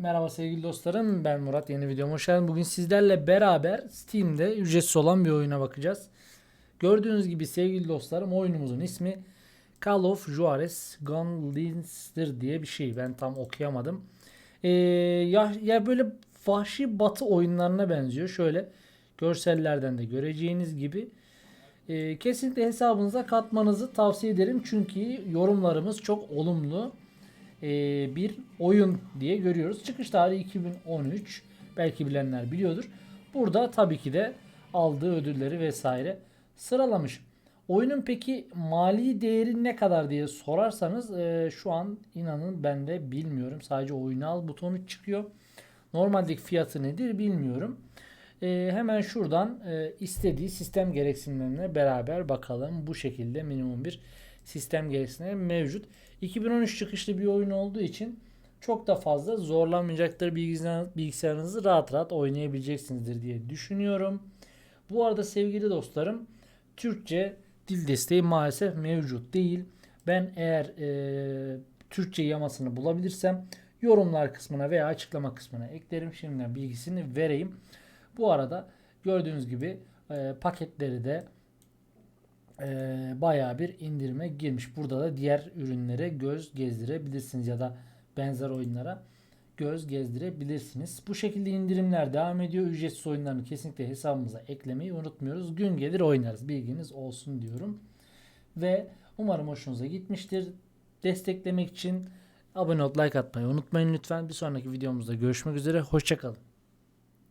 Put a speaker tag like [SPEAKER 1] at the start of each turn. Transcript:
[SPEAKER 1] Merhaba sevgili dostlarım. Ben Murat. Yeni videoma hoş geldiniz. Bugün sizlerle beraber Steam'de ücretsiz olan bir oyuna bakacağız. Gördüğünüz gibi sevgili dostlarım oyunumuzun ismi Call of Juarez Gunlinster diye bir şey. Ben tam okuyamadım. Ee, ya, ya böyle vahşi batı oyunlarına benziyor. Şöyle görsellerden de göreceğiniz gibi. Ee, kesinlikle hesabınıza katmanızı tavsiye ederim. Çünkü yorumlarımız çok olumlu e, bir oyun diye görüyoruz. Çıkış tarihi 2013. Belki bilenler biliyordur. Burada tabii ki de aldığı ödülleri vesaire sıralamış. Oyunun peki mali değeri ne kadar diye sorarsanız e, şu an inanın ben de bilmiyorum. Sadece oyunu al butonu çıkıyor. Normaldeki fiyatı nedir bilmiyorum. E, hemen şuradan istediği sistem gereksinimlerine beraber bakalım. Bu şekilde minimum bir sistem gereksinimleri mevcut. 2013 çıkışlı bir oyun olduğu için çok da fazla zorlanmayacaktır bilgisayar, bilgisayarınızı rahat rahat oynayabileceksinizdir diye düşünüyorum. Bu arada sevgili dostlarım Türkçe dil desteği maalesef mevcut değil. Ben eğer e, Türkçe yamasını bulabilirsem yorumlar kısmına veya açıklama kısmına eklerim. Şimdiden bilgisini vereyim. Bu arada gördüğünüz gibi e, paketleri de e, bayağı bir indirime girmiş. Burada da diğer ürünlere göz gezdirebilirsiniz ya da benzer oyunlara göz gezdirebilirsiniz. Bu şekilde indirimler devam ediyor. Ücretsiz oyunlarını kesinlikle hesabımıza eklemeyi unutmuyoruz. Gün gelir oynarız. Bilginiz olsun diyorum. Ve umarım hoşunuza gitmiştir. Desteklemek için abone olup like atmayı unutmayın lütfen. Bir sonraki videomuzda görüşmek üzere. Hoşçakalın.